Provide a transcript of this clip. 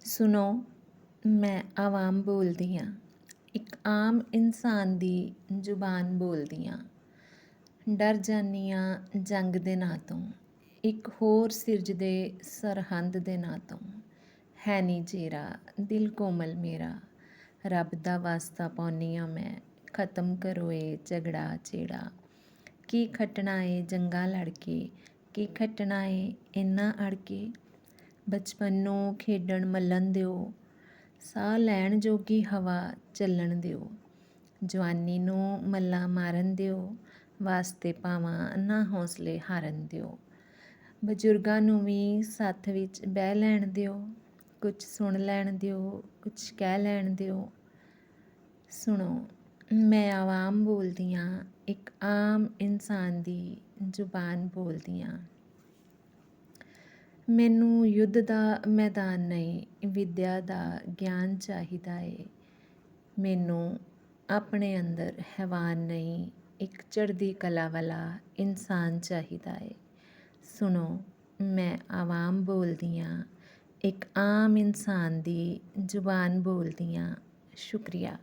ਸੁਣੋ, ਮੈਂ ਆਵਾਮ ਬੋਲਦੀ ਹਾਂ। ਇੱਕ ਆਮ ਇਨਸਾਨ ਦੀ ਜ਼ੁਬਾਨ ਬੋਲਦੀ ਹਾਂ। ਡਰ ਜਾਂਦੀ ਹਾਂ ਜੰਗ ਦੇ ਨਾਂ ਤੋਂ। ਇੱਕ ਹੋਰ ਸਿਰਜਦੇ ਸਰਹੰਦ ਦੇ ਨਾਂ ਤੋਂ। ਹੈ ਨੀ ਜੇਰਾ, ਦਿਲ ਕੋਮਲ ਮੇਰਾ। ਰੱਬ ਦਾ ਵਾਸਤਾ ਪਾਉਂਦੀ ਹਾਂ ਮੈਂ, ਖਤਮ ਕਰੋ ਏ ਝਗੜਾ ਚੇੜਾ। ਕੀ ਖੱਟਣਾ ਏ ਜੰਗਾਂ ਲੜ ਕੇ ਕੀ ਖੱਟਣਾ ਏ ਇੰਨਾ ਅੜ ਕੇ ਬਚਪਨ ਨੂੰ ਖੇਡਣ ਮੱਲਣ ਦਿਓ, ਸਾਹ ਲੈਣ ਜੋਗੀ ਹਵਾ ਚੱਲਣ ਦਿਓ, ਜਵਾਨੀ ਨੂੰ ਮੱਲਾ ਮਾਰਨ ਦਿਓ, ਵਾਸਤੇ ਪਾਵਾਂ ਨਾ ਹੌਸਲੇ ਹਾਰਨ ਦਿਓ, ਬਜ਼ੁਰਗਾਂ ਨੂੰ ਵੀ ਸੱਥ ਵਿੱਚ ਬਹਿ ਲੈਣ ਦਿਓ ਕੁਝ ਸੁਣ ਲੈਣ ਦਿਓ ਕੁਝ ਕਹਿ ਲੈਣ ਦਿਓ। ਸੁਣੋ, ਮੈਂ ਆਵਾਮ ਬੋਲਦੀ ਹਾਂ, ਇੱਕ ਆਮ ਇਨਸਾਨ ਦੀ ਜ਼ੁਬਾਨ ਬੋਲਦੀ ਹਾਂ। ਮੈਨੂੰ ਯੁੱਧ ਦਾ ਮੈਦਾਨ ਨਹੀਂ, ਵਿੱਦਿਆ ਦਾ ਗਿਆਨ ਚਾਹੀਦਾ ਏ। ਮੈਨੂੰ ਆਪਣੇ ਅੰਦਰ ਹੈਵਾਨ ਨਹੀਂ, ਇੱਕ ਚੜ੍ਹਦੀ ਕਲਾ ਵਾਲਾ ਇਨਸਾਨ ਚਾਹੀਦਾ ਏ। ਸੁਣੋ, ਮੈਂ ਆਵਾਮ ਬੋਲਦੀ ਹਾਂ ਇੱਕ ਆਮ ਇਨਸਾਨ ਦੀ ਜ਼ੁਬਾਨ ਬੋਲਦੀ ਹਾਂ ਸ਼ੁਕਰੀਆ।